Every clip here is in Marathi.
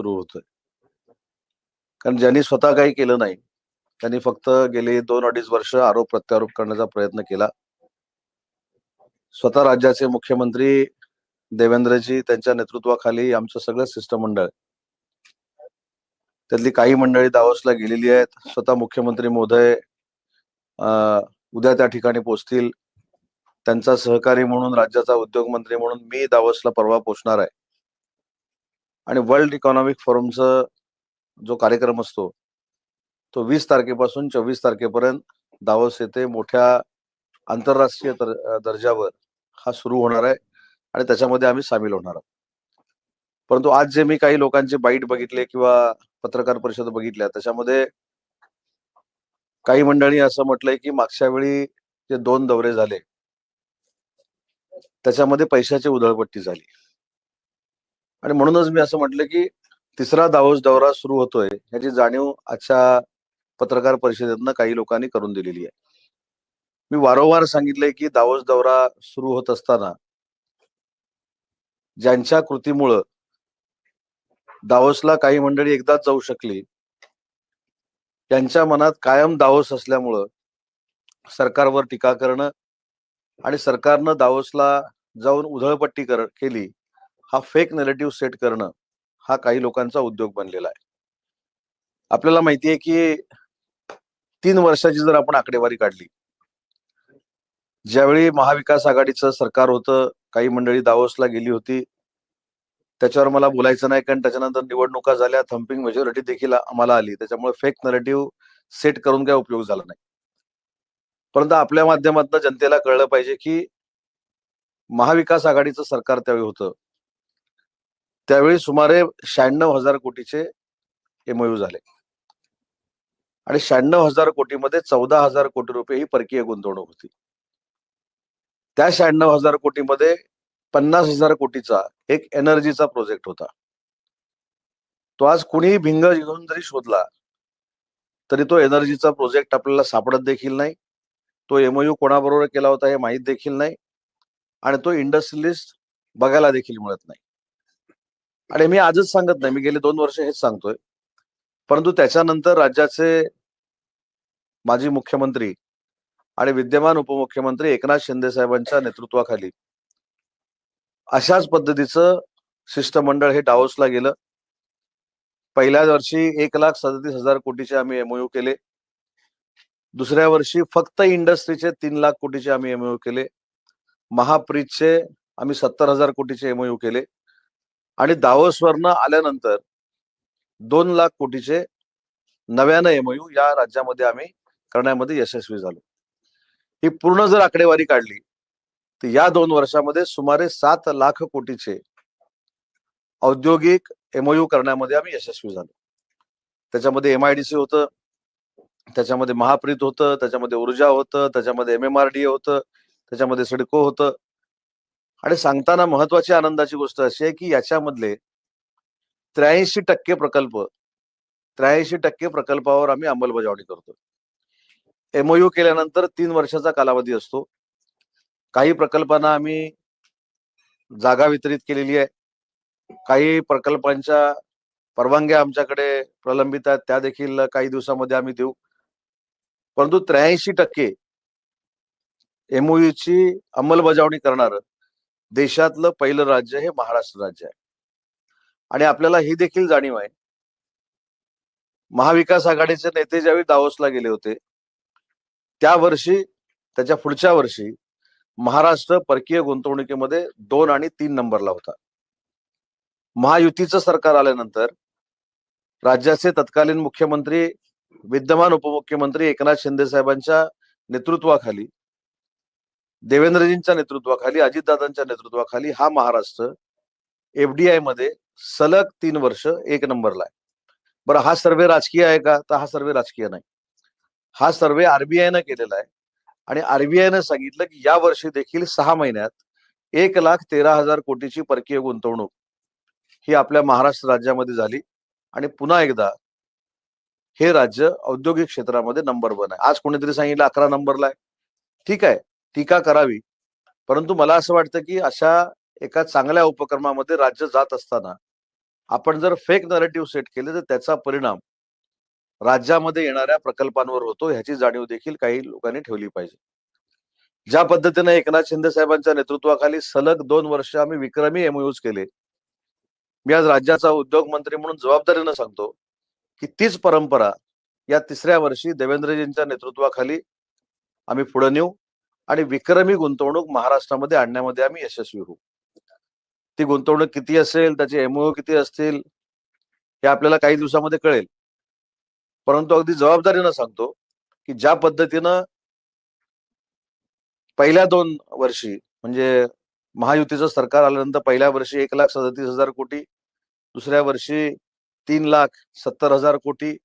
सुरू होतोय. कारण ज्यांनी स्वतः काही केलं नाही त्यांनी फक्त गेली दोन अडीच वर्ष आरोप प्रत्यारोप करण्याचा प्रयत्न केला. स्वतः राज्याचे मुख्यमंत्री देवेंद्रजी त्यांच्या नेतृत्वाखाली आमचं सगळं शिष्टमंडळ त्यातली काही मंडळी दावसला गेलेली आहेत. स्वतः मुख्यमंत्री महोदय अं, उद्या त्या ठिकाणी पोहोचतील त्यांचा सहकारी म्हणून राज्याचा उद्योग मंत्री म्हणून मी दावसला परवा पोहोचणार आहे. आणि वर्ल्ड इकॉनॉमिक फोरमचा जो कार्यक्रम असतो तो वीस तारखेपासून चोवीस तारखेपर्यंत दावोस येथे मोठ्या आंतरराष्ट्रीय दर्जावर हा सुरू होणार आहे आणि त्याच्यामध्ये आम्ही सामील होणार आहोत. परंतु आज जे मी काही लोकांचे बाईट बघितले किंवा पत्रकार परिषद बघितल्या त्याच्यामध्ये काही मंडळी असं म्हटलंय की मागच्या वेळी जे दोन दौरे झाले त्याच्यामध्ये पैशाची उधळपट्टी झाली. आणि म्हणूनच मी असं म्हटलं की तिसरा दावोस दौरा सुरू होतोय याची जाणीव आजच्या पत्रकार परिषदेतनं काही लोकांनी करून दिलेली आहे. मी वारंवार सांगितलंय की दावोस दौरा सुरू होत असताना ज्यांच्या कृतीमुळं दावोसला काही मंडळी एकदाच जाऊ शकली त्यांच्या मनात कायम दावोस असल्यामुळं सरकारवर टीका करणं आणि सरकारनं दावोसला जाऊन उधळपट्टी कर केली हा फेक नेरेटिव्ह सेट करणं हा काही लोकांचा उद्योग बनलेला आहे. आपल्याला माहिती आहे की तीन वर्षाची जर आपण आकडेवारी काढली ज्यावेळी महाविकास आघाडीचं सरकार होतं काही मंडळी दावोसला गेली होती त्याच्यावर मला बोलायचं नाही कारण त्याच्यानंतर निवडणुका झाल्या थम्पिंग मेजॉरिटी देखील आम्हाला आली त्याच्यामुळे फेक नरेटिव्ह सेट करून काय उपयोग झाला नाही. परंतु आपल्या माध्यमातून जनतेला कळलं पाहिजे की महाविकास आघाडीचं सरकार त्यावेळी होतं. त्यावेळी सुमारे शहाण्णव हजार कोटीचे एमओयू झाले. आणि शहाण्णव हजार कोटीमध्ये चौदा हजार कोटी रुपये ही परकीय गुंतवणूक होती. त्या शहाण्णव हजार कोटीमध्ये पन्नास हजार कोटीचा एक एनर्जीचा प्रोजेक्ट होता. तो आज कुणीही भिंग घेऊन जरी शोधला तरी तो एनर्जीचा प्रोजेक्ट आपल्याला सापडत देखील नाही. तो एमओयू कोणाबरोबर केला होता हे माहीत देखील नाही. आणि तो इंडस्ट्रियलिस्ट बघायला देखील मिळत नाही. आणि मी आजच सांगत नाही मी गेले दोन वर्ष हेच सांगतोय. परंतु त्याच्यानंतर राज्याचे माजी मुख्यमंत्री आणि विद्यमान उपमुख्यमंत्री एकनाथ शिंदे साहेबांच्या नेतृत्वाखाली अशाच पद्धतीचं शिष्टमंडळ हे डावोसला गेलं. पहिल्या वर्षी एक लाख सदतीस हजार कोटीचे आम्ही एमओयू केले. दुसऱ्या वर्षी फक्त इंडस्ट्रीचे तीन लाख कोटीचे आम्ही एमओयू केले. महाप्रीतचे आम्ही सत्तर हजार कोटीचे एमओयू केले. आणि दावोसवरनं आल्यानंतर दोन लाख कोटीचे नव्यानं एमओयू या राज्यामध्ये आम्ही करण्यामध्ये यशस्वी झालो. ही पूर्ण जर आकडेवारी काढली तर या दोन वर्षामध्ये सुमारे सात लाख कोटीचे औद्योगिक एमओयू करण्यामध्ये आम्ही यशस्वी झालो. त्याच्यामध्ये एम आय डी सी होतं त्याच्यामध्ये महाप्रीत होतं त्याच्यामध्ये ऊर्जा होतं त्याच्यामध्ये एम एम आर डी होतं त्याच्यामध्ये सिडको होतं. आणि सांगताना महत्वाची आनंदाची गोष्ट अशी आहे की याच्यामधले त्र्याऐंशी टक्के प्रकल्प त्र्याऐंशी टक्के प्रकल्पावर आम्ही अंमलबजावणी करतो एमओयू केल्यानंतर तीन वर्षाचा कालावधी असतो. काही प्रकल्पांना आम्ही जागा वितरित केलेली आहे. काही प्रकल्पांच्या परवानग्या आमच्याकडे प्रलंबित आहेत. त्या देखील काही दिवसामध्ये आम्ही देऊ. परंतु त्र्याऐंशी टक्के ची अंमलबजावणी करणारं देशातलं पहिलं राज्य हे महाराष्ट्र राज्य आहे. आणि आपल्याला ही देखील जाणीव आहे. महाविकास आघाडीचे नेते ज्यावेळी दावोसला गेले होते त्या वर्षी त्याच्या पुढच्या वर्षी महाराष्ट्र परकीय गुंतवणुकीमध्ये दोन आणि तीन नंबरला होता. महायुतीचं सरकार आल्यानंतर राज्याचे तत्कालीन मुख्यमंत्री विद्यमान उपमुख्यमंत्री एकनाथ शिंदे साहेबांच्या नेतृत्वाखाली देवेंद्रजींच्या नेतृत्वाखाली अजितदादांच्या नेतृत्वाखाली हा महाराष्ट्र एफडीआयमध्ये सलग तीन वर्ष एक नंबरला आहे. बरं हा सर्वे राजकीय आहे का? तर हा सर्वे राजकीय नाही. हा सर्वे आरबीआयनं केलेला आहे. आणि आरबीआयनं सांगितलं की या वर्षी देखील सहा महिन्यात एक लाख तेरा हजार कोटीची परकीय गुंतवणूक ही आपल्या महाराष्ट्र राज्यामध्ये झाली आणि पुन्हा एकदा हे राज्य औद्योगिक क्षेत्रामध्ये नंबर वन आहे. आज कोणीतरी सांगितलं अकरा नंबरला आहे. ठीक आहे. टीका करावी. परंतु मला असं वाटतं की अशा एका चांगल्या उपक्रमामध्ये राज्य जात असताना आपण जर फेक नरेटिव्ह सेट केले तर त्याचा परिणाम राज्यामध्ये येणाऱ्या प्रकल्पांवर होतो ह्याची जाणीव देखील काही लोकांनी ठेवली पाहिजे. ज्या पद्धतीने एकनाथ शिंदे साहेबांच्या नेतृत्वाखाली सलग दोन वर्ष आम्ही विक्रमी एमयूज केले. मी आज राज्याचा उद्योग मंत्री म्हणून जबाबदारीनं सांगतो की तीच परंपरा या तिसऱ्या वर्षी देवेंद्रजींच्या नेतृत्वाखाली आम्ही पुढे नेऊ. आणि विक्रमी गुंतवणूक महाराष्ट्रामध्ये आणण्यामध्ये आम्ही यशस्वी होऊ. ती गुंतवणूक किती असेल त्याचे एमओ किती असतील हे आपल्याला काही दिवसामध्ये कळेल. परंतु अगदी जबाबदारीनं सांगतो की ज्या पद्धतीनं पहिल्या दोन वर्षी म्हणजे महायुतीचं सरकार आल्यानंतर पहिल्या वर्षी एक लाख सदतीस हजार कोटी दुसऱ्या वर्षी तीन लाख सत्तर हजार कोटी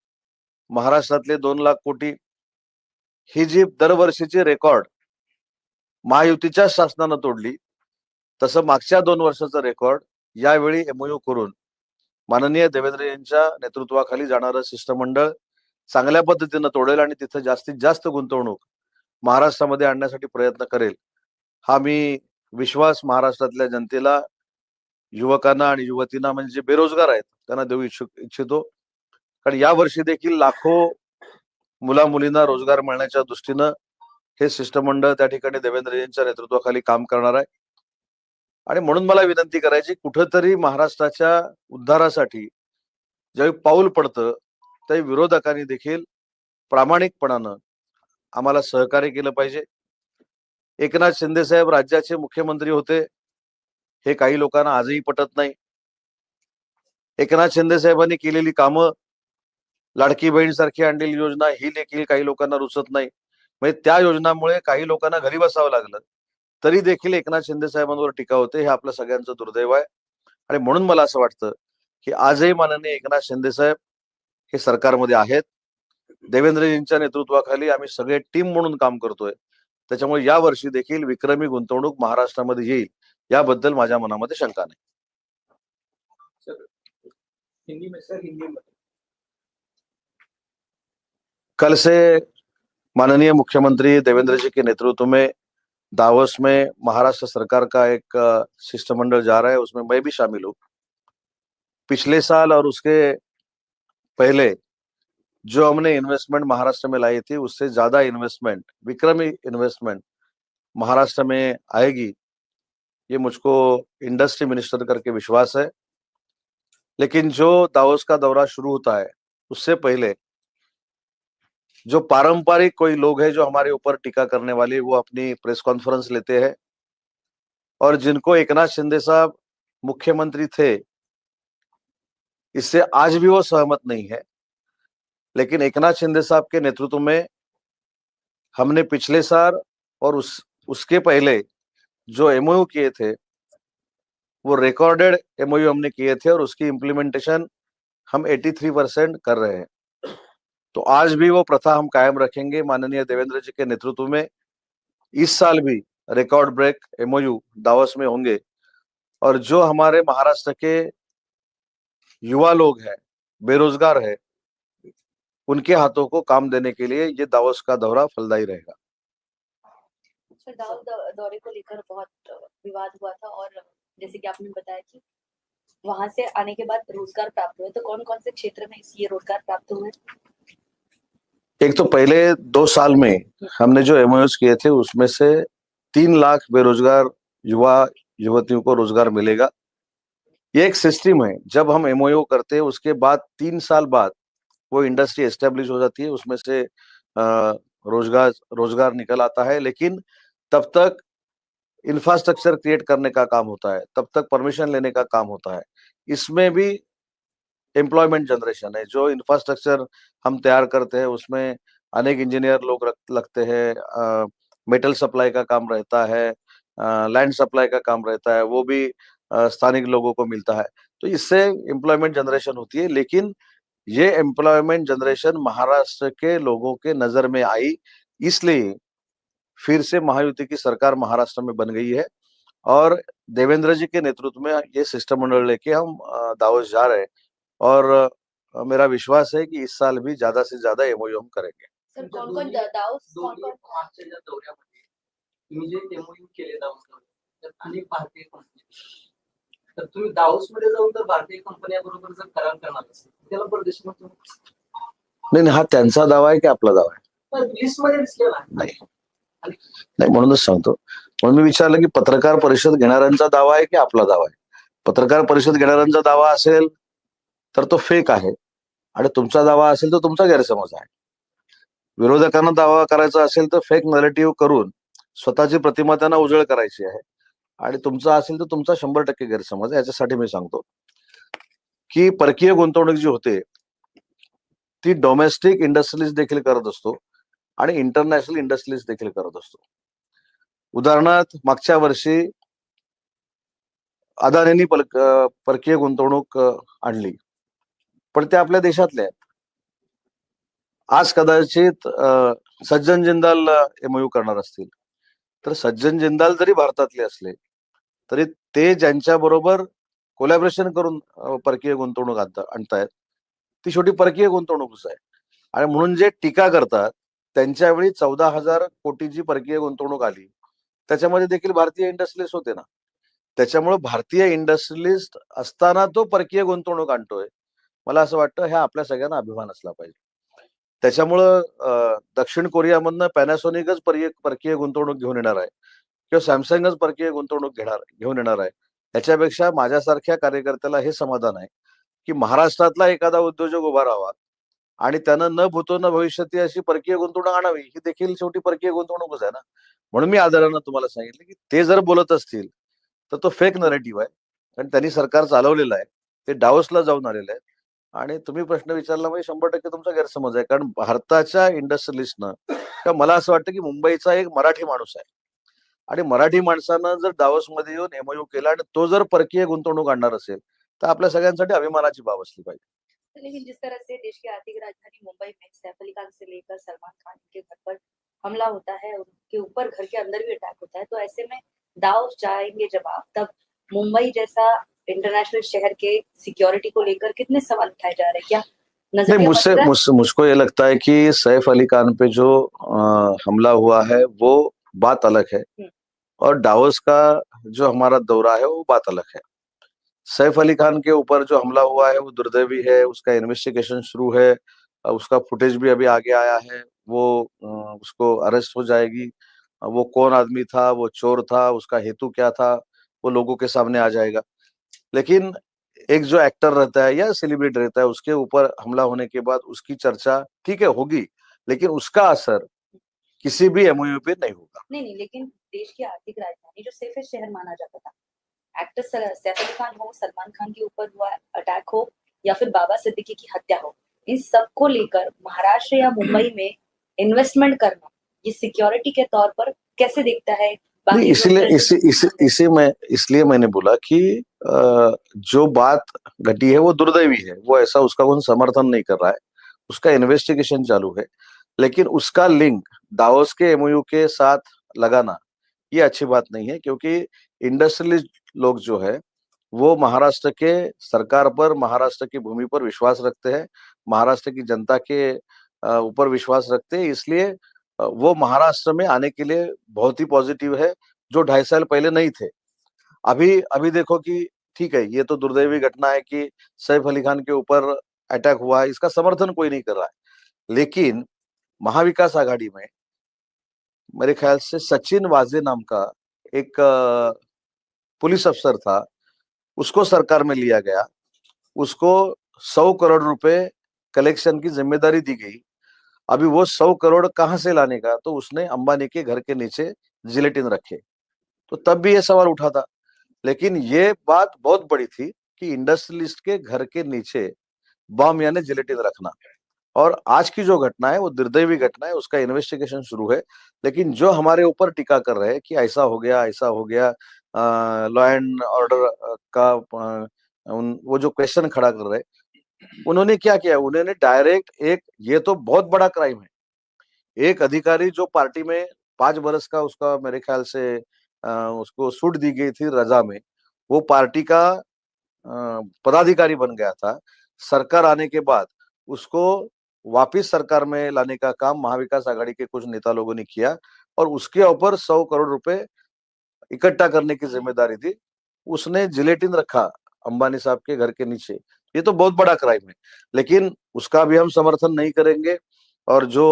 महाराष्ट्रातले दोन लाख कोटी ही जी दरवर्षीची रेकॉर्ड महायुतीच्या शासनानं तोडली. तसं मागच्या दोन वर्षाचं रेकॉर्ड यावेळी एमओयू करून माननीय देवेंद्र यांच्या नेतृत्वाखाली जाणारं शिष्टमंडळ चांगल्या पद्धतीनं तोडेल आणि तिथं जास्तीत जास्त गुंतवणूक महाराष्ट्रामध्ये आणण्यासाठी प्रयत्न करेल. हा मी विश्वास महाराष्ट्रातल्या जनतेला युवकांना आणि युवतींना म्हणजे जे बेरोजगार आहेत त्यांना देऊ इच्छुक इच्छितो. कारण या वर्षी देखील लाखो मुला मुलींना रोजगार मिळण्याच्या दृष्टीनं हे शिष्टमंडळ त्या ठिकाणी देवेंद्रजींच्या नेतृत्वाखाली काम करणार आहे. आणि म्हणून मला विनंती करायची कुठंतरी महाराष्ट्राच्या उद्धारासाठी ज्यावेळी पाऊल पडतं त्या विरोधकांनी देखील प्रामाणिकपणानं आम्हाला सहकार्य केलं पाहिजे. एकनाथ शिंदे साहेब राज्याचे मुख्यमंत्री होते हे काही लोकांना आजही पटत नाही. एकनाथ शिंदे साहेबांनी केलेली कामं लाडकी बहीण सारखी आणलेली योजना ही देखील काही लोकांना रुचत नाही. म्हणजे त्या योजनामुळे काही लोकांना घरी बसावं लागलं. तरी देखील एकनाथ शिंदे साहेबांवर टीका होते हे आपलं सगळ्यांचं दुर्दैव आहे. आणि म्हणून मला असं वाटतं की आजही माननीय एकनाथ शिंदे साहेब हे सरकारमध्ये आहेत. देवेंद्रजींच्या नेतृत्वाखाली आम्ही सगळे टीम म्हणून काम करतोय. त्याच्यामुळे या वर्षी देखील विक्रमी गुंतवणूक महाराष्ट्रामध्ये येईल याबद्दल माझ्या मनामध्ये शंका नाही. कल से माननीय मुख्यमंत्री देवेंद्र जी के नेतृत्व में दावोस में महाराष्ट्र सरकार का एक शिष्टमंडल जा रहा है, उसमें मैं भी शामिल हूँ। पिछले साल और उसके पहले जो हमने इन्वेस्टमेंट महाराष्ट्र में लाई थी, उससे ज़्यादा इन्वेस्टमेंट विक्रमी इन्वेस्टमेंट महाराष्ट्र में आएगी, ये मुझको इंडस्ट्री मिनिस्टर करके विश्वास है। लेकिन जो दावोस का दौरा शुरू होता है, उससे पहले जो पारंपरिक कोई लोग हैं जो हमारे ऊपर टीका करने वाले, वो अपनी प्रेस कॉन्फ्रेंस लेते हैं। और जिनको एकनाथ शिंदे साहब मुख्यमंत्री थे, इससे आज भी वो सहमत नहीं है। लेकिन एकनाथ शिंदे साहब के नेतृत्व में हमने पिछले साल और उस, उसके पहले जो एमओयू किए थे, वो रिकॉर्डेड एमओयू हमने किए थे और उसकी इम्प्लीमेंटेशन हम 83 परसेंट कर रहे हैं। तो आज भी वो प्रथा हम कायम रखेंगे माननीय देवेंद्र जी के नेतृत्व में। इस साल भी रिकॉर्ड ब्रेक एमओयू दावस में होंगे। और जो हमारे महाराष्ट्र के युवा लोग हैं, बेरोजगार है, उनके हाथों को काम देने के लिए ये दावस का दौरा फलदायी रहेगा। दौरे को लेकर बहुत विवाद हुआ था और जैसे कि आपने बताया कि वहाँ से आने के बाद रोज़गार प्राप्त हुए। तो कौन कौन से क्षेत्र में ये रोज़गार प्राप्त हुए? एक तो पहले दो साल में हमने जो एमओएस किए थे, उसमें से तीन लाख बेरोजगार युवा, युवतियों को रोज़गार मिलेगा। ये एक सिस्टम है। जब हम एमओयू करते हैं, उसके बाद तीन साल बाद वो इंडस्ट्री एस्टेब्लिश हो जाती है, उसमें से रोज़गार रोज़गार निकल आता है, लेकिन तब तक इंफ्रास्ट्रक्चर क्रिएट करने का काम होता है, तब तक परमिशन लेने का काम होता है। इसमें भी एम्प्लॉयमेंट जनरेशन है। जो इंफ्रास्ट्रक्चर हम तैयार करते हैं, उसमें अनेक इंजीनियर लोग लगते हैं। मेटल सप्लाई का काम रहता है लैंड सप्लाई का काम रहता है, वो भी स्थानिक लोगों को मिलता है। तो इससे एम्प्लॉयमेंट जनरेशन होती है, लेकिन ये एम्प्लॉयमेंट जनरेशन महाराष्ट्र के लोगों के नज़र में आई, इसलिए फिर से महायुति की सरकार महाराष्ट्र में बन गई है। और देवेंद्र जी के नेतृत्व में ये शिष्टमंडल लेके हम दावोस जा रहे हैं। और मेरा विश्वास है कि इस साल भी ज्यादा से ज्यादा एमओयू हम करेंगे। सर तुमच्या कौन कौन दोन्ही- दाऊस कौन दोन्ही कौन मागच्या ज्या दौऱ्यामध्ये तुम्ही जे एमओयू केले दावोस दौरे, त्यात अनेक भारतीय कंपनी तर तुम्ही दाऊसमध्ये जाऊन जर भारतीय कंपन्या जर करार करणार असेल त्याला परदेशामध्ये नाही नाही, हा त्यांचा दावा आहे की आपला दावा आहे? लिस्टमध्ये दिसलेला आहे. नाही. नाही म्हणूनच सांगतो. म्हणून मी विचारलं की पत्रकार परिषद घेणाऱ्यांचा दावा आहे की आपला दावा आहे? पत्रकार परिषद घेणाऱ्यांचा दावा असेल तर तो फेक आहे. आणि तुमचा दावा असेल तर तुमचा गैरसमज आहे. विरोधकांना दावा करायचा असेल तर फेक नरेटिव्ह करून स्वतःची प्रतिमा त्यांना उजळ करायची आहे. आणि तुमचा असेल तर तुमचा शंभर टक्के गैरसमज आहे. याच्यासाठी मी सांगतो की परकीय गुंतवणूक जी होते ती डोमेस्टिक इंडस्ट्रीज देखील करत असतो आणि इंटरनॅशनल इंडस्ट्रीज देखील करत असतो. उदाहरणार्थ मागच्या वर्षी अदानींनी परकीय गुंतवणूक आणली. पण त्या आपल्या देशातले आहेत. आज कदाचित सज्जन जिंदाल एमओयू करणार असतील. तर सज्जन जिंदाल जरी भारतातले असले तरी ते ज्यांच्या बरोबर कोलॅबरेशन करून परकीय गुंतवणूक आणता आणतायत ती शेवटी परकीय गुंतवणूकच आहे. आणि म्हणून जे टीका करतात त्यांच्यावेळी चौदा हजार कोटीची परकीय गुंतवणूक आली. त्याच्यामध्ये देखील भारतीय इंडस्ट्रीज होते ना. त्याच्यामुळे भारतीय इंडस्ट्रियलिस्ट असताना तो परकीय गुंतवणूक आणतोय. मला असं वाटतं ह्या आपल्या सगळ्यांना अभिमान असला पाहिजे. त्याच्यामुळं दक्षिण कोरियामधनं पॅनासोनिकच परकीय परकीय गुंतवणूक घेऊन येणार आहे. किंवा सॅमसंगच परकीय गुंतवणूक घेणार घेऊन येणार आहे. त्याच्यापेक्षा माझ्यासारख्या कार्यकर्त्याला हे समाधान आहे की महाराष्ट्रातला एखादा उद्योजक उभा राहावा आणि त्यानं न भूतो न भविष्यती अशी परकीय गुंतवणूक आणावी ही देखील शेवटी परकीय गुंतवणूकच आहे ना. म्हणून मी आदरानं तुम्हाला सांगितलं की ते जर बोलत असतील तर तो फेक नरेटिव्ह आहे. कारण त्यांनी सरकार चालवलेलं आहे. ते डावसला जाऊन आलेलं आहे. आणि तुम्ही प्रश्न विचारला म्हणजे शंभर टक्के तुमचा गैरसमज आहे. कारण भारताच्या इंडस्ट्रियलिस्टनं किंवा मला असं वाटतं की मुंबईचा एक मराठी माणूस आहे. आणि मराठी माणसानं जर दावसमध्ये येऊन एमओयू केला आणि तो जर परकीय गुंतवणूक आणणार असेल तर आपल्या सगळ्यांसाठी अभिमानाची बाब असली पाहिजे. लेकिन जिस तरह से देश की आर्थिक राजधानी मुंबई में सैफ अली खान से लेकर सलमान खान के घर पर हमला होता है उनके ऊपर घर के अंदर भी अटैक होता है। तो ऐसे में दाव जाएंगे जब आप तब मुंबई जैसा इंटरनेशनल शहर के सिक्योरिटी को लेकर कितने सवाल उठाए जा रहे हैं? क्या नहीं मुझसे? मुझसे मुझको ये लगता है कि सैफ अली खान पे जो अ, हमला हुआ है वो बात अलग है। हम्म। और डावस का जो हमारा दौरा है वो बात अलग है। सैफ अली खान के ऊपर जो हमला हुआ है वो दुर्दैवी है उसका इन्वेस्टिगेशन शुरू है उसका फुटेज भी अभी आगे आया है वो उसको अरेस्ट हो जाएगी। वो कौन आदमी था वो चोर था उसका हेतु क्या था वो लोगों के सामने आ जाएगा। लेकिन एक जो एक्टर रहता है या सेलिब्रिटी रहता है उसके ऊपर हमला होने के बाद उसकी चर्चा ठीक है होगी लेकिन उसका असर किसी भी एमओयू पे नहीं होगा। नहीं नहीं लेकिन देश की आर्थिक राजधानी जो सेफेस्ट शहर माना जाता था एक्टर सैफ अली खान हो सलमान खान के ऊपर हुआ अटैक हो या फिर बाबा सिद्दीकी की हत्या हो इन सबको लेकर महाराष्ट्र या मुंबई में इन्वेस्टमेंट करना ये सिक्योरिटी के तौर पर कैसे देखता है? इसलिए इसी इसी इसी में इसलिए मैंने बोला कि जो बात घटी है वो दुर्दैवी है। वो ऐसा उसका कोई समर्थन नहीं कर रहा है। उसका इन्वेस्टिगेशन चालू है। लेकिन उसका लिंक दावोस के एमओयू के साथ लगाना, ये अच्छी बात नहीं है क्योंकि इंडस्ट्रियलिस्ट लोग जो है, वो महाराष्ट्र के सरकार पर, महाराष्ट्र की भूमि पर विश्वास रखते हैं। महाराष्ट्र की जनता के ऊपर विश्वास रखते हैं। इसलिए वो महाराष्ट्र में आने के लिए बहुत ही पॉजिटिव है, जो ढाई साल पहले नहीं थे। अभी अभी देखो कि ठीक है, ये तो दुर्दैवी घटना है कि सैफ अली खान के ऊपर अटैक हुआ है, इसका समर्थन कोई नहीं कर रहा है। लेकिन महाविकास आघाड़ी में मेरे ख्याल से सचिन वाजे नाम का एक पुलिस अफसर था, उसको सरकार में लिया गया, उसको सौ करोड़ रुपए कलेक्शन की ज़िम्मेदारी दी गई। अभी वो सौ करोड़ कहाँ से लाने का तो उसने अंबानी के घर के नीचे जिलेटिन रखे। तो तब भी ये सवाल उठा था। लेकिन ये बात बहुत बड़ी थी कि इंडस्ट्रियलिस्ट के घर के नीचे बम यानी जिलेटिन रखना। और आज की जो घटना है वो दुर्दैवी घटना है उसका इन्वेस्टिगेशन शुरू है। लेकिन जो हमारे ऊपर टीका कर रहे हैं कि ऐसा हो गया ऐसा हो गया लॉ एंड ऑर्डर का अ, उन, वो जो क्वेश्चन खड़ा कर रहे उन्होंने क्या किया? उन्होंने डायरेक्ट एक ये तो बहुत बड़ा क्राइम है। एक अधिकारी जो पार्टी में पाँच बरस का उसका मेरे ख्याल से उसको सूट दी गई थी रजा में। वो पार्टी का पदाधिकारी बन गया था। सरकार आने के बाद उसको वापिस सरकार में लाने का काम महाविकास आघाड़ी के कुछ नेता लोगों ने किया और उसके ऊपर सौ करोड़ रुपए इकट्ठा करने की ज़िम्मेदारी थी उसने जिलेटिन रखा अंबानी साहब के घर के नीचे। ये तो बहुत बड़ा क्राइम है, लेकिन उसका भी हम समर्थन नहीं करेंगे और जो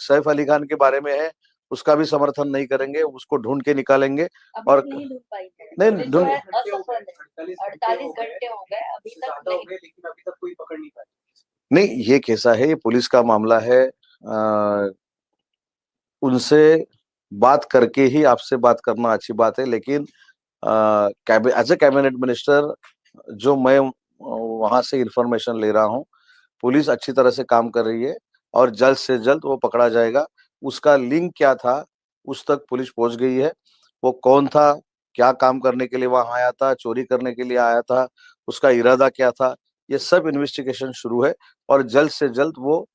सैफ अली खान के बारे में है उसका भी समर्थन नहीं करेंगे उसको ढूंढ के निकालेंगे और- नहीं ढूंढ नहीं, ढूंढ- है अड़तालीस घंटे हो गए अभी तक नहीं। लेकिन अभी तक कोई पकड़ नहीं पाया। नहीं ये कैसा है? ये पुलिस का मामला है। उनसे बात करके ही आपसे बात करना अच्छी बात है लेकिन एज ए कैबिनेट मिनिस्टर जो मैं वहाँ से इंफॉर्मेशन ले रहा हूँ पुलिस अच्छी तरह से काम कर रही है और जल्द से जल्द वो पकड़ा जाएगा। उसका लिंक क्या था उस तक पुलिस पहुँच गई है। वो कौन था क्या काम करने के लिए वहाँ आया था चोरी करने के लिए आया था उसका इरादा क्या था ये सब इन्वेस्टिगेशन शुरू है और जल्द से जल्द वो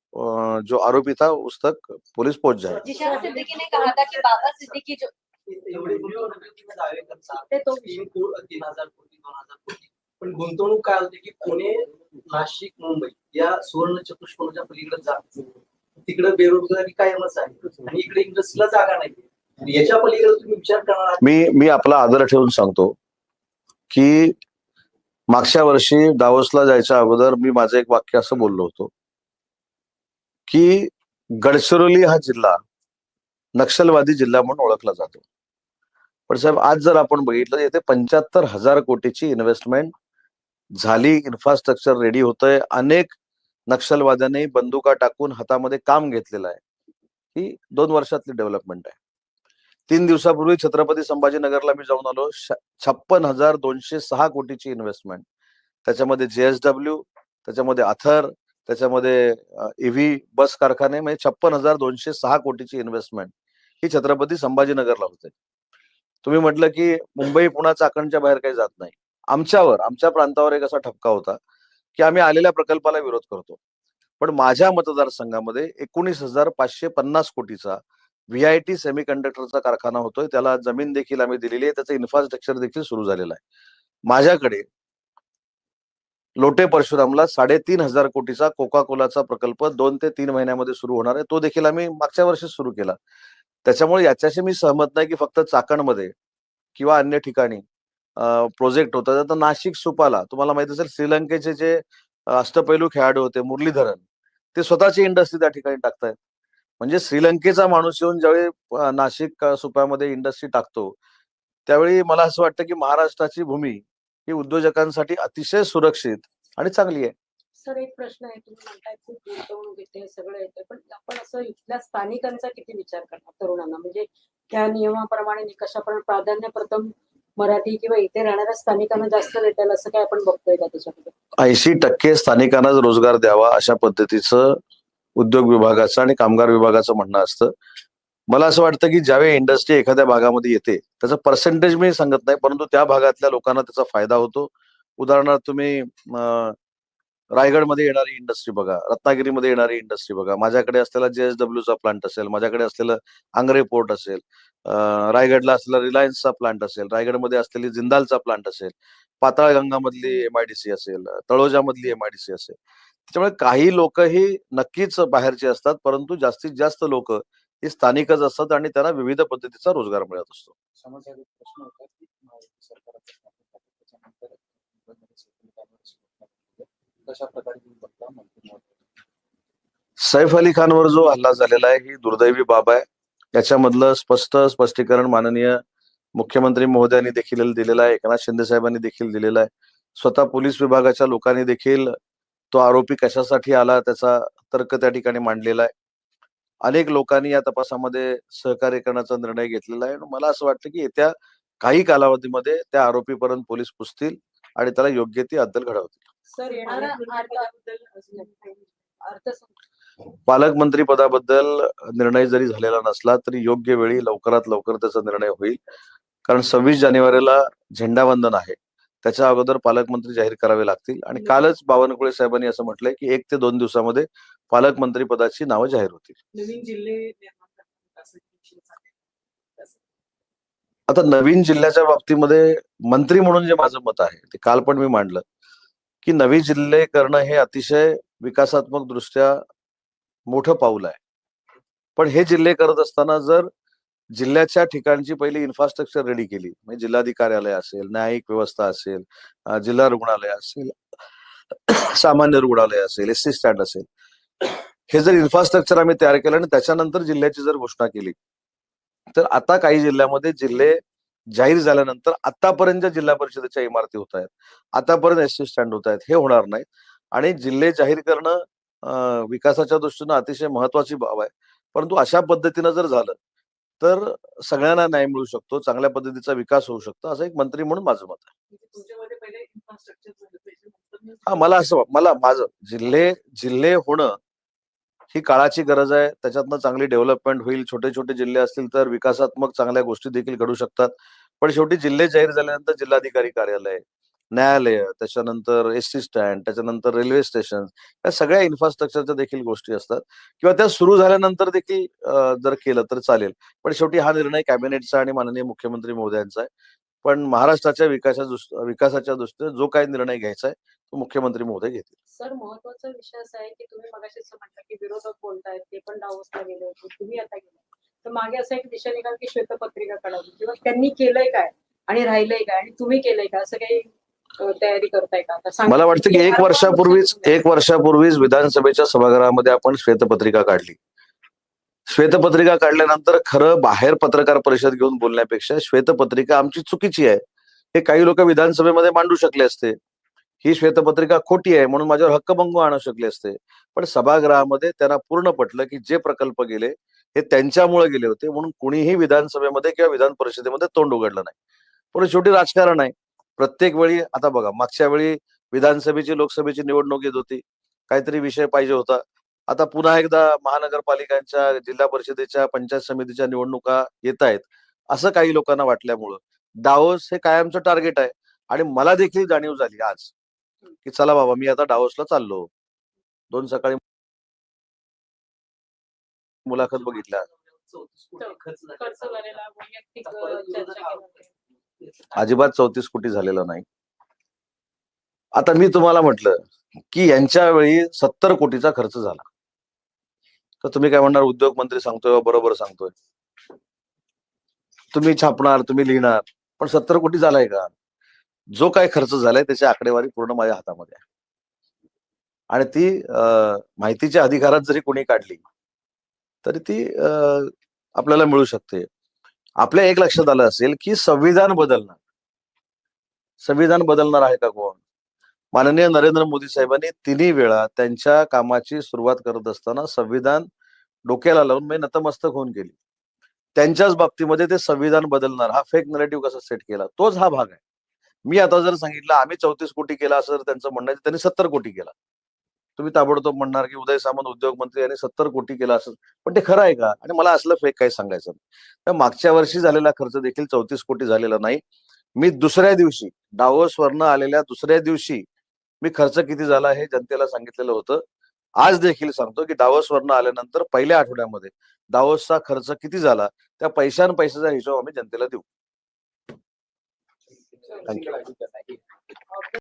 जो आरोपी था उस तक पुलिस पहुँच जाएगी। जिशान सिद्दीकी ने कहा था कि बाबा सिद्दीकी जो ते तो पण गुंतवणूक काय होते की पुणे नाशिक मुंबई या सुवर्ण चतुष्कोणाच्या पलीकडे जात तिकडे बेरोजगारी कायमच आहे. आणि इकडे इंडस्ट्रीला जागा नाही. याच्या पलीकडे तुम्ही विचार करणार मी मी आपला आदर ठेवून सांगतो की मागच्या वर्षी दावोसला जायच्या अगोदर मी माझं एक वाक्य असं बोललो होतो की गडचिरोली हा जिल्हा नक्षलवादी जिल्हा म्हणून ओळखला जातो. पण साहेब आज जर आपण बघितलं येथे पंच्याहत्तर हजार कोटीची इन्व्हेस्टमेंट झाली इन्फ्रास्ट्रक्चर रेडी होतंय अनेक नक्षलवाद्यांनी बंदुका टाकून हातामध्ये काम घेतलेलं आहे. ही दोन वर्षातली डेव्हलपमेंट आहे. तीन दिवसापूर्वी छत्रपती संभाजीनगरला मी जाऊन आलो. छप्पन हजार दोनशे सहा कोटीची इन्व्हेस्टमेंट त्याच्यामध्ये जेएसडब्ल्यू त्याच्यामध्ये अथर त्याच्यामध्ये ईव्ही बस कारखाने म्हणजे छप्पन हजार दोनशे सहा कोटीची इन्व्हेस्टमेंट ही छत्रपती संभाजीनगरला होते. तुम्ही म्हटलं की मुंबई पुणा चाकणच्या बाहेर काही जात नाही. आमच्यावर आमच्या प्रांतावर एक असा ठपका होता. की आम्ही आलेल्या प्रकल्पाला विरोध करतो. पण माझ्या मतदारसंघामध्ये एकोणीस हजार पाचशे पन्नास कोटीचा व्हीआयटी सेमीकंडक्टरचा कारखाना होतोय. त्याला जमीन देखील आम्ही दिलेली आहे. त्याचं इन्फ्रास्ट्रक्चर देखील सुरू झालेलं आहे. माझ्याकडे लोटे परशुरामला साडेतीन हजार कोटीचा कोका कोलाचा प्रकल्प दोन ते तीन महिन्यामध्ये सुरू होणार आहे. तो देखील आम्ही मागच्या वर्षी सुरू केला. त्याच्यामुळे याच्याशी मी सहमत नाही की फक्त चाकणमध्ये किंवा अन्य ठिकाणी प्रोजेक्ट होता. त्यात नाशिक सुपाला तुम्हाला माहीत असेल श्रीलंकेचे जे अष्टपैलू खेळाडू होते मुरलीधरन ते स्वतःची इंडस्ट्री त्या ठिकाणी टाकतायत. म्हणजे श्रीलंकेचा माणूस येऊन ज्यावेळी नाशिक सुपामध्ये इंडस्ट्री टाकतो त्यावेळी मला असं वाटतं की महाराष्ट्राची भूमी ही उद्योजकांसाठी अतिशय सुरक्षित आणि चांगली आहे. सर एक प्रश्न आहे. तुम्ही म्हणताय खूप गुंतवणूक येते सगळं येते. पण आपण असं इथल्या स्थानिकांचा किती विचार करणार तरुणांना? म्हणजे त्या नियमाप्रमाणे निकषाप्रमाणे प्राधान्य प्रथम मराठी किंवा इथे राहणाऱ्या स्थानिकांना जास्त भेटेल असं काय आपण बघतोय का त्याच्यामध्ये? ऐंशी टक्के स्थानिकांनाच रोजगार द्यावा अशा पद्धतीचं उद्योग विभागाचं आणि कामगार विभागाचं म्हणणं असतं. मला असं वाटतं की ज्यावेळी इंडस्ट्री एखाद्या भागामध्ये येते त्याचं पर्सेंटेज मी सांगत नाही परंतु त्या भागातल्या लोकांना त्याचा फायदा होतो. उदाहरणार्थ तुम्ही रायगडमध्ये येणारी इंडस्ट्री बघा रत्नागिरीमध्ये येणारी इंडस्ट्री बघा. माझ्याकडे असलेला जेएसडब्ल्यूचा चा प्लांट असेल माझ्याकडे असलेलं आंग्रे पोर्ट असेल रायगडला असलेला रिलायन्सचा प्लांट असेल रायगडमध्ये असलेली जिंदालचा प्लांट असेल पाताळगंगामधली एमआयडीसी असेल तळोजामधली एमआयडीसी असेल. त्याच्यामुळे काही लोक ही नक्कीच बाहेरचे असतात परंतु जास्तीत जास्त लोक हे स्थानिकच असतात आणि त्यांना विविध पद्धतीचा रोजगार मिळत असतो समाजाला प्रश्न होता की महायुती सरकारचा स्थापन झालं, त्याच्यानंतर मुंबईमध्ये सेटल करण्याची सूचना केली. कशा प्रकारे तुम्ही सैफ अली खानवर जो हल्ला झालेला आहे ही दुर्दैवी बाब आहे. याच्यामधलं स्पष्ट स्पष्टीकरण माननीय मुख्यमंत्री महोदयांनी देखील दिलेलं आहे एकनाथ शिंदे साहेबांनी देखील दिलेलं आहे. स्वतः पोलीस विभागाच्या लोकांनी देखील तो आरोपी कशासाठी आला त्याचा तर्क त्या ठिकाणी मांडलेला आहे. अनेक लोकांनी या तपासामध्ये सहकार्य करण्याचा निर्णय घेतलेला आहे. आणि मला असं वाटतं की येत्या काही कालावधीमध्ये त्या आरोपीपर्यंत पोलीस पुसतील आणि त्याला योग्य ती अद्दल घडवतील. सर पालकमंत्री पदाबद्दल निर्णय जरी झालेला नसला तरी योग्य वेळी लवकरात लवकर त्याचा निर्णय होईल. कारण सव्वीस जानेवारीला झेंडावंदन आहे. त्याच्या अगोदर पालकमंत्री जाहीर करावे लागतील. आणि कालच बावनकुळे साहेबांनी असं म्हटलंय की एक ते दोन दिवसामध्ये पालकमंत्री पदाची नावं जाहीर होतील. नवीन जिल्हे निर्माण करण्यात असं. विषय चालले. आता नवीन जिल्ह्याच्या बाबतीमध्ये मंत्री म्हणून जे माझं मत आहे ते काल पण मी मांडलं. की नवी जिल्हे करणं हे अतिशय विकासात्मक दृष्ट्या मोठं पाऊल आहे. पण हे जिल्हे करत असताना जर जिल्ह्याच्या ठिकाणची पहिली इन्फ्रास्ट्रक्चर रेडी केली म्हणजे जिल्हाधिकार्यालय असेल न्यायिक व्यवस्था असेल जिल्हा रुग्णालय असेल सामान्य रुग्णालय असेल एस सी स्टँड असेल हे जर इन्फ्रास्ट्रक्चर आम्ही तयार केलं आणि त्याच्यानंतर जिल्ह्याची जर घोषणा केली तर आता काही जिल्ह्यामध्ये जिल्हे जाहीर झाल्यानंतर आतापर्यंत ज्या जिल्हा परिषदेच्या इमारती होत आहेत. आतापर्यंत एस टी स्टँड होत आहेत. हे होणार नाही आणि जिल्हे जाहीर करणं विकासाच्या दृष्टीनं अतिशय महत्वाची बाब आहे. परंतु अशा पद्धतीनं जर झालं तर सगळ्यांना न्याय मिळू शकतो. चांगल्या पद्धतीचा विकास होऊ शकतो. असं एक मंत्री म्हणून माझं मत आहे. मग- हा मला असं मला माझं जिल्हे जिल्हे होणं ही काळाची गरज आहे. त्याच्यातनं चांगली डेव्हलपमेंट होईल. छोटे छोटे जिल्हे असतील तर विकासात्मक चांगल्या गोष्टी देखील घडू शकतात. पण शेवटी जिल्हे जाहीर झाल्यानंतर जिल्हाधिकारी कार्यालय न्यायालय त्याच्यानंतर एस टी स्टँड त्याच्यानंतर रेल्वे स्टेशन या सगळ्या इन्फ्रास्ट्रक्चरच्या देखील गोष्टी असतात. किंवा त्या सुरू झाल्यानंतर देखील जर केलं तर चालेल. पण शेवटी हा निर्णय कॅबिनेटचा आणि माननीय मुख्यमंत्री महोदयांचा आहे. पण महाराष्ट्राच्या विकासा विकासाच्या दृष्टीने जो काही निर्णय घ्यायचा आहे तो मुख्यमंत्री महोदय घेतील. सर महत्त्वाचा विषय असा आहे की तुम्ही मगाशी असं म्हटलं की विरोधक बोलतायत ते पण डावसला गेले होते तुम्ही आता गेले. तर मागे असं एक दिशा निघाल की श्वेतपत्रिका काढावी किंवा त्यांनी केलंय काय आणि राहिलंय काय आणि तुम्ही केलंय का असं काही तयारी करताय का. मला वाटतं की एक वर्षापूर्वीच वर्ष एक वर्षापूर्वीच विधानसभेच्या सभागृहामध्ये आपण श्वेतपत्रिका काढली. श्वेतपत्रिका काढल्यानंतर खरं बाहेर पत्रकार परिषद घेऊन बोलण्यापेक्षा श्वेतपत्रिका आमची चुकीची आहे. हे काही लोक विधानसभेमध्ये मांडू शकले असते. ही श्वेतपत्रिका खोटी आहे म्हणून माझ्यावर हक्कभंग आणू शकले असते. पण सभागृहामध्ये त्यांना पूर्ण पटलं की जे प्रकल्प गेले हे त्यांच्यामुळे गेले होते म्हणून कुणीही विधानसभेमध्ये किंवा विधान परिषदेमध्ये तोंड उघडलं नाही. पण शेवटी राजकारण आहे. प्रत्येक वेळी आता बघा मागच्या वेळी विधानसभेची लोकसभेची निवडणूक येत होती. काहीतरी विषय पाहिजे होता. आता पुन्हा एकदा महानगरपालिकांच्या जिल्हा परिषदेच्या पंचायत समितीच्या निवडणुका येत आहेत असं काही लोकांना वाटल्यामुळं. डावोस हे कायमचं टार्गेट आहे. आणि मला देखील जाणीव झाली आज की चला बाबा मी आता डावोसला चाललो. दोन सकाळी मुलाखत बघितल्या. अजिबात चौतीस कोटी झालेला नाही. आता मी तुम्हाला म्हटलं की यांच्या वेळी सत्तर कोटीचा खर्च झाला. तर तुम्ही काय म्हणणार? उद्योग मंत्री सांगतोय बरोबर सांगतोय. तुम्ही छापणार तुम्ही लिहिणार पण सत्तर कोटी झालाय का? जो काय खर्च झालाय त्याची आकडेवारी पूर्ण माझ्या हातामध्ये आहे. आणि ती माहितीच्या अधिकारात जरी कोणी काढली तरी ती अं, आपल्याला मिळू शकते. आपल्या एक लक्षात आलं असेल की संविधान बदलणार. संविधान बदलणार आहे का कोण? माननीय नरेंद्र मोदी साहेबांनी तिन्ही वेळा त्यांच्या कामाची सुरुवात करत असताना संविधान डोक्याला लावून मी नतमस्तक होऊन गेली. त्यांच्याच बाबतीमध्ये ते संविधान बदलणार हा फेक नरेटिव्ह कसा सेट केला तोच हा भाग आहे. मी आता जर सांगितलं आम्ही चौतीस कोटी केला असं जर त्यांचं म्हणणं आहे, त्यांनी सत्तर कोटी केला. तुम्ही ताबडतोब म्हणणार की उदय सामंत उद्योग मंत्री यांनी सत्तर कोटी केला असं पण ते खरं आहे का? आणि मला असलं फेक काही सांगायचं तर मागच्या वर्षी झालेला खर्च देखील चौतीस कोटी झालेला नाही. मी दुसऱ्या दिवशी डावोसवरनं आलेल्या दुसऱ्या दिवशी मी खर्च किती झाला हे जनतेला सांगितलेलं होतं आज देखील सांगतो की डावोस वरनं आल्यानंतर पहिल्या आठवड्यामध्ये डावसचा खर्च किती झाला त्या पैशान पैशाचा हिशोब आम्ही जनतेला देऊ थँक्यू.